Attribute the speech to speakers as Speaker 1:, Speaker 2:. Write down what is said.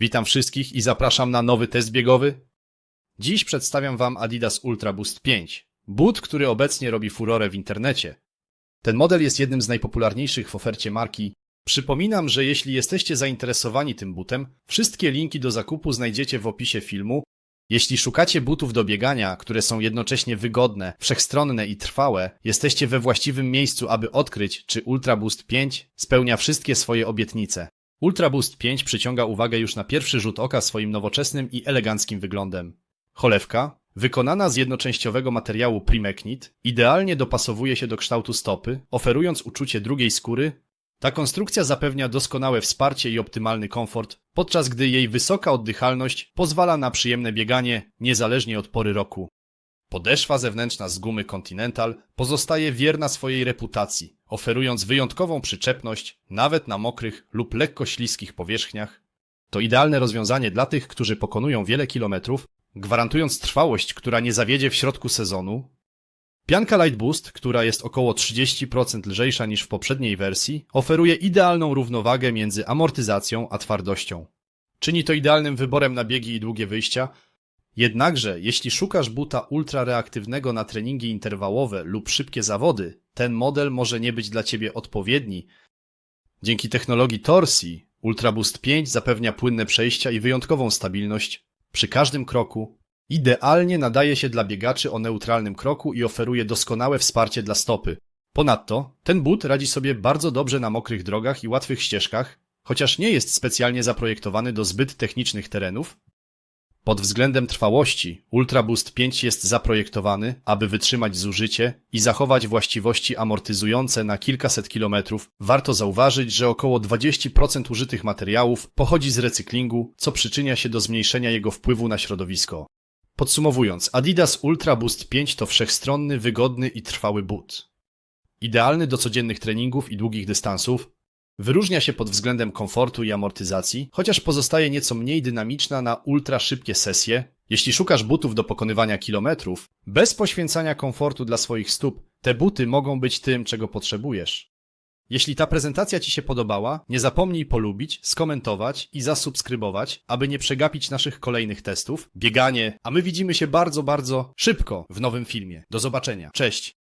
Speaker 1: Witam wszystkich i zapraszam na nowy test biegowy. Dziś przedstawiam Wam Adidas Ultra Boost 5, but, który obecnie robi furorę w internecie. Ten model jest jednym z najpopularniejszych w ofercie marki. Przypominam, że jeśli jesteście zainteresowani tym butem, wszystkie linki do zakupu znajdziecie w opisie filmu. Jeśli szukacie butów do biegania, które są jednocześnie wygodne, wszechstronne i trwałe, jesteście we właściwym miejscu, aby odkryć, czy Ultra Boost 5 spełnia wszystkie swoje obietnice. Ultra Boost 5 przyciąga uwagę już na pierwszy rzut oka swoim nowoczesnym i eleganckim wyglądem. Cholewka, wykonana z jednoczęściowego materiału Primeknit, idealnie dopasowuje się do kształtu stopy, oferując uczucie drugiej skóry. Ta konstrukcja zapewnia doskonałe wsparcie i optymalny komfort, podczas gdy jej wysoka oddychalność pozwala na przyjemne bieganie niezależnie od pory roku. Podeszwa zewnętrzna z gumy Continental pozostaje wierna swojej reputacji, oferując wyjątkową przyczepność nawet na mokrych lub lekko śliskich powierzchniach. To idealne rozwiązanie dla tych, którzy pokonują wiele kilometrów, gwarantując trwałość, która nie zawiedzie w środku sezonu. Pianka Light Boost, która jest około 30% lżejsza niż w poprzedniej wersji, oferuje idealną równowagę między amortyzacją a twardością. Czyni to idealnym wyborem na biegi i długie wyjścia, Jednakże, jeśli szukasz buta ultrareaktywnego na treningi interwałowe lub szybkie zawody, ten model może nie być dla Ciebie odpowiedni. Dzięki technologii torsji, Ultra Boost 5 zapewnia płynne przejścia i wyjątkową stabilność przy każdym kroku. Idealnie nadaje się dla biegaczy o neutralnym kroku i oferuje doskonałe wsparcie dla stopy. Ponadto, ten but radzi sobie bardzo dobrze na mokrych drogach i łatwych ścieżkach, chociaż nie jest specjalnie zaprojektowany do zbyt technicznych terenów, pod względem trwałości Ultra Boost 5 jest zaprojektowany, aby wytrzymać zużycie i zachować właściwości amortyzujące na kilkaset kilometrów. Warto zauważyć, że około 20% użytych materiałów pochodzi z recyklingu, co przyczynia się do zmniejszenia jego wpływu na środowisko. Podsumowując, Adidas Ultra Boost 5 to wszechstronny, wygodny i trwały but. Idealny do codziennych treningów i długich dystansów, Wyróżnia się pod względem komfortu i amortyzacji, chociaż pozostaje nieco mniej dynamiczna na ultra szybkie sesje. Jeśli szukasz butów do pokonywania kilometrów, bez poświęcania komfortu dla swoich stóp, te buty mogą być tym, czego potrzebujesz. Jeśli ta prezentacja Ci się podobała, nie zapomnij polubić, skomentować i zasubskrybować, aby nie przegapić naszych kolejnych testów, bieganie, a my widzimy się bardzo, bardzo szybko w nowym filmie. Do zobaczenia. Cześć!